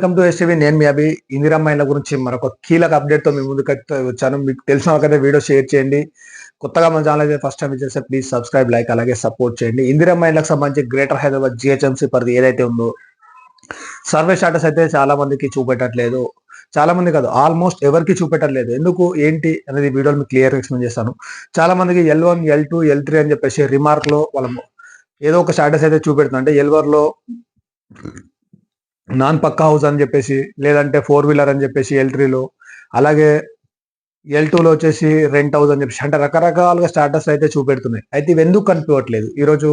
Welcome to STV నేను మీ అభి. ఇందిరమ్మాయిల గురించి మరొక కీలక అప్డేట్తో మీ ముందుకు వచ్చాను. మీకు తెలిసిన వాళ్ళకైతే వీడియో షేర్ చేయండి. కొత్తగా మన ఛానల్ అయితే ఫస్ట్ టైం చేస్తే ప్లీజ్ సబ్స్క్రైబ్ లైక్ అలాగే సపోర్ట్ చేయండి. ఇందిరమ్మాయిలకు సంబంధించి గ్రేటర్ హైదరాబాద్ జిహెచ్ఎంసీ పరిధి ఏదైతే ఉందో సర్వే స్టాటస్ అయితే చాలా మందికి చూపెట్టట్లేదు. చాలా మంది కాదు ఆల్మోస్ట్ ఎవరికి చూపెట్టట్లేదు. ఎందుకు ఏంటి అనేది వీడియోలు మీకు క్లియర్ ఎక్స్ప్లెయిన్ చేస్తాను. చాలా మందికి L one L two L three అని చెప్పేసి రిమార్క్లో వాళ్ళ ఏదో ఒక స్టాటస్ అయితే చూపెడుతుంది అంటే ఎల్వర్లో నాన్ పక్కా హౌస్ అని చెప్పేసి లేదంటే ఫోర్ వీలర్ అని చెప్పేసి ఎల్ త్రీలో అలాగే ఎల్ టూలో వచ్చేసి రెంట్ హౌస్ అని చెప్పేసి అంటే రకరకాలుగా స్టాటస్ అయితే చూపెడుతున్నాయి. అయితే ఇవి ఎందుకు కనిపించట్లేదు? ఈరోజు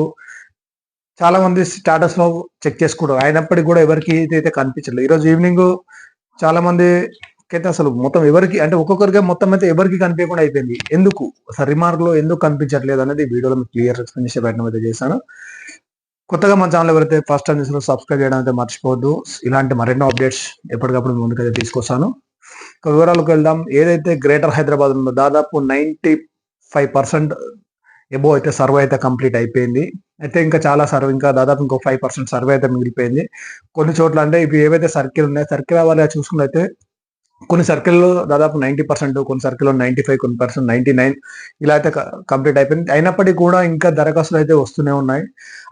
చాలా మంది స్టాటస్లో చెక్ చేసుకుంటారు. అయినప్పటికీ కూడా ఎవరికి అయితే కనిపించలేదు ఈరోజు ఈవినింగ్ చాలా మంది అయితే అసలు మొత్తం ఎవరికి అంటే ఒక్కొక్కరిగా మొత్తం అయితే ఎవరికి కనిపించకుండా అయిపోయింది. ఎందుకు? అసలు రిమార్క్లో ఎందుకు కనిపించట్లేదు అనేది వీడియోలో క్లియర్ ఎక్స్ప్లెయిన్ చేసే ప్రయత్నం అయితే చేశాను. కొత్తగా మన ఛానల్ ఎవరైతే ఫస్ట్ టైం చూసినా సబ్స్క్రైబ్ చేయడం అయితే మర్చిపోవద్దు. ఇలాంటి మరెన్నో అప్డేట్స్ ఎప్పటికప్పుడు ముందుకైతే తీసుకొస్తాను. ఒక వివరాలకు వెళ్దాం. ఏదైతే గ్రేటర్ హైదరాబాద్ ఉందో దాదాపు నైంటీ ఫైవ్ పర్సెంట్ ఎబో అయితే సర్వే అయితే కంప్లీట్ అయిపోయింది. అయితే ఇంకా చాలా సర్వే ఇంకా దాదాపు ఇంకో ఫైవ్ పర్సెంట్ సర్వే అయితే మిగిలిపోయింది. కొన్ని చోట్ల అంటే ఇవి ఏవైతే సర్కిల్ ఉన్నాయో సర్కిల్ అవ్వాలి చూసుకున్నైతే కొన్ని సర్కిల్లో దాదాపు నైంటీ పర్సెంట్ కొన్ని సర్కిల్లో నైంటీ ఫైవ్ కొన్ని పర్సెంట్ నైంటీ నైన్ ఇలా అయితే కంప్లీట్ అయిపోయింది. అయినప్పటికీ కూడా ఇంకా దరఖాస్తులు అయితే వస్తూనే ఉన్నాయి.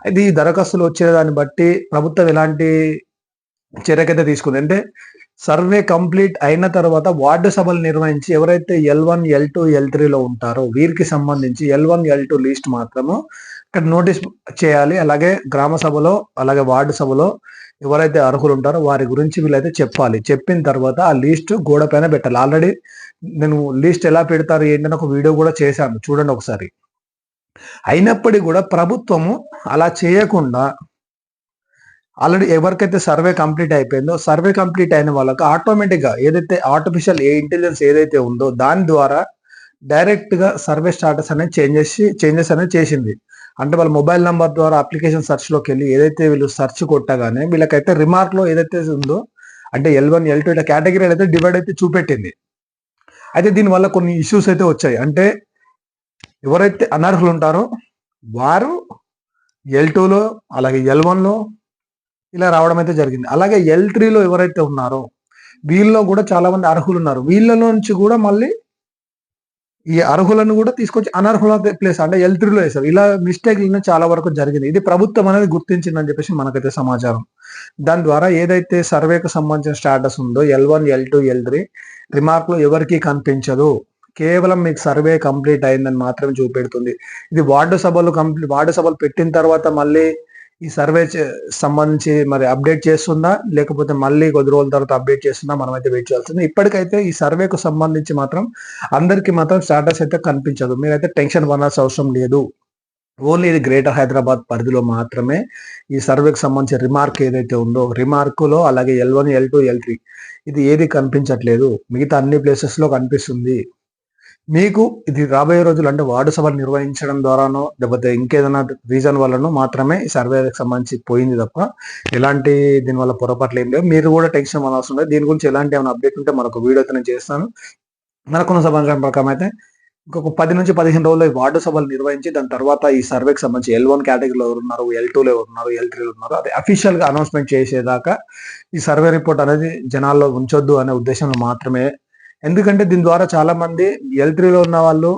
అయితే ఈ దరఖాస్తులు వచ్చే దాన్ని బట్టి ప్రభుత్వం ఎలాంటి చర్యకైతే తీసుకుంది? అంటే సర్వే కంప్లీట్ అయిన తర్వాత వార్డు సభలు నిర్వహించి ఎవరైతే L one L two L త్రీలో ఉంటారో వీరికి సంబంధించి L one L two list మాత్రము ఇక్కడ నోటీస్ చేయాలి. అలాగే గ్రామ సభలో అలాగే వార్డు సభలో ఎవరైతే అర్హులు ఉంటారో వారి గురించి వీళ్ళైతే చెప్పాలి. చెప్పిన తర్వాత ఆ లిస్ట్ గోడ పైన పెట్టాలి. ఆల్రెడీ నేను లిస్ట్ ఎలా పెడతారు ఏంటని ఒక వీడియో కూడా చేశాను. చూడండి ఒకసారి. అయినప్పటికీ కూడా ప్రభుత్వము అలా చేయకుండా ఆల్రెడీ ఎవరికైతే సర్వే కంప్లీట్ అయిపోయిందో సర్వే కంప్లీట్ అయిన వాళ్ళకి ఆటోమేటిక్గా ఏదైతే ఆర్టిఫిషియల్ ఇంటెలిజెన్స్ ఏదైతే ఉందో దాని ద్వారా డైరెక్ట్గా సర్వే స్టాటస్ అనేది చేంజెస్ చేంజెస్ అనేది చేసింది. అంటే వాళ్ళ మొబైల్ నెంబర్ ద్వారా అప్లికేషన్ సర్చ్లోకి వెళ్ళి ఏదైతే వీళ్ళు సర్చ్ కొట్టగానే వీళ్ళకైతే రిమార్క్లో ఏదైతే ఉందో అంటే ఎల్ వన్ ఎల్ టూ ఇట్లా కేటగిరీలు అయితే డివైడ్ అయితే చూపెట్టింది. అయితే దీనివల్ల కొన్ని ఇష్యూస్ అయితే వచ్చాయి. అంటే ఎవరైతే అనర్హులు ఉంటారో వారు ఎల్ టూలో అలాగే ఎల్ వన్లో ఇలా రావడం అయితే జరిగింది. అలాగే ఎల్ త్రీలో ఎవరైతే ఉన్నారో వీళ్ళలో కూడా చాలా మంది అర్హులు ఉన్నారు వీళ్ళ నుంచి కూడా మళ్ళీ ఈ అర్హులను కూడా తీసుకొచ్చి అనర్హుల ప్లేస్ అంటే ఎల్ త్రీలో వేశారు. ఇలా మిస్టేక్ చాలా వరకు జరిగింది. ఇది ప్రభుత్వం అనేది గుర్తించిందని చెప్పేసి మనకైతే సమాచారం. దాని ద్వారా ఏదైతే సర్వేకు సంబంధించిన స్టాటస్ ఉందో L one L two L three రిమార్క్లో ఎవరికి కనిపించదు. కేవలం మీకు సర్వే కంప్లీట్ అయిందని మాత్రమే చూపెడుతుంది. ఇది వార్డు సభలు కంప్లీట్ వార్డు సభలు పెట్టిన తర్వాత మళ్ళీ ఈ సర్వే సంబంధించి మరి అప్డేట్ చేస్తుందా? లేకపోతే మళ్ళీ కొద్ది రోజుల తర్వాత అప్డేట్ చేస్తుందా? మనం అయితే వెయిట్ చేయాల్సింది. ఇప్పటికైతే ఈ సర్వేకు సంబంధించి మాత్రం అందరికీ మాత్రం స్టాటస్ అయితే కనిపించదు. మీరైతే టెన్షన్ పడాల్సిన అవసరం లేదు. ఓన్లీ ఇది గ్రేటర్ హైదరాబాద్ పరిధిలో మాత్రమే ఈ సర్వేకి సంబంధించిన రిమార్క్ ఏదైతే ఉందో రిమార్క్లో అలాగే L one L two L three ఇది ఏది కనిపించట్లేదు. మిగతా అన్ని ప్లేసెస్లో కనిపిస్తుంది. మీకు ఇది రాబోయే రోజులు అంటే వార్డు సభలు నిర్వహించడం ద్వారానో లేకపోతే ఇంకేదైనా రీజన్ వల్లనో మాత్రమే ఈ సర్వేకి సంబంధించి పోయింది తప్ప ఎలాంటి దీనివల్ల పొరపాట్లు ఏం లేవు. మీరు కూడా టెన్షన్ అవ్వాల్సి ఉండదు. దీని గురించి ఎలాంటి ఏమైనా అప్డేట్ ఉంటే మరొక వీడియో అయితే నేను చేస్తాను. మనకున్న సమాచారం ప్రకారం అయితే ఇంకొక పది నుంచి పదిహేను రోజులు వార్డు సభలు నిర్వహించి దాని తర్వాత ఈ సర్వేకి సంబంధించి ఎల్ వన్ కేటగిరీలో ఉన్నారు ఎల్ టూలో ఉన్నారు ఎల్ త్రీలో ఉన్నారు అది అఫీషియల్గా అనౌన్స్మెంట్ చేసేదాకా ఈ సర్వే రిపోర్ట్ అనేది జనాల్లో ఉంచొద్దు అనే ఉద్దేశంలో మాత్రమే ఎందుకంటే దీని ద్వారా చాలా మంది ఎల్ త్రీలో ఉన్న వాళ్ళు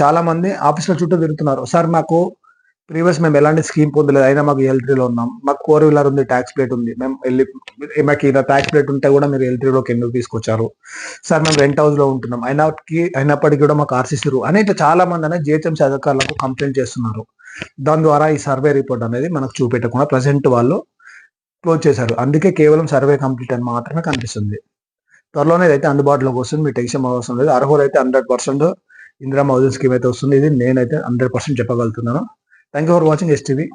చాలా మంది ఆఫీసుల చుట్టూ తిరుగుతున్నారు. సార్ మాకు ప్రీవియస్ మేము ఎలాంటి స్కీమ్ పొందలేదు. అయినా మాకు ఎల్ త్రీలో ఉన్నాం. మాకు ఫోర్ వీలర్ ఉంది ట్యాక్స్ ప్లేట్ ఉంది. మేము వెళ్ళి మాకు ఇలా ట్యాక్స్ ప్లేట్ ఉంటే కూడా మీరు ఎల్ త్రీలోకి ఎందుకు తీసుకొచ్చారు? సార్ మేము రెంట్ హౌస్లో ఉంటున్నాం అయినప్పటికీ అయినప్పటికీ కూడా మాకు ఆర్సీసీ అని ఇట్లా చాలా మంది అనేది జిహెచ్ఎంసీ అధికారులకు కంప్లైంట్ చేస్తున్నారు. దాని ద్వారా ఈ సర్వే రిపోర్ట్ అనేది మనకు చూపెట్టకుండా ప్రజెంట్ వాళ్ళు క్లోజ్ చేశారు. అందుకే కేవలం సర్వే కంప్లీట్ అని మాత్రమే కనిపిస్తుంది. త్వరలోనే అయితే అందుబాటులోకి వస్తుంది. మీ టెన్షన్ అవసరం లేదు. అర్హులు అయితే hundred percent Indira housing scheme అయితే వస్తుంది. ఇది నేనైతే hundred percent చెప్పగలుగుతున్నాను. Thank you for watching STV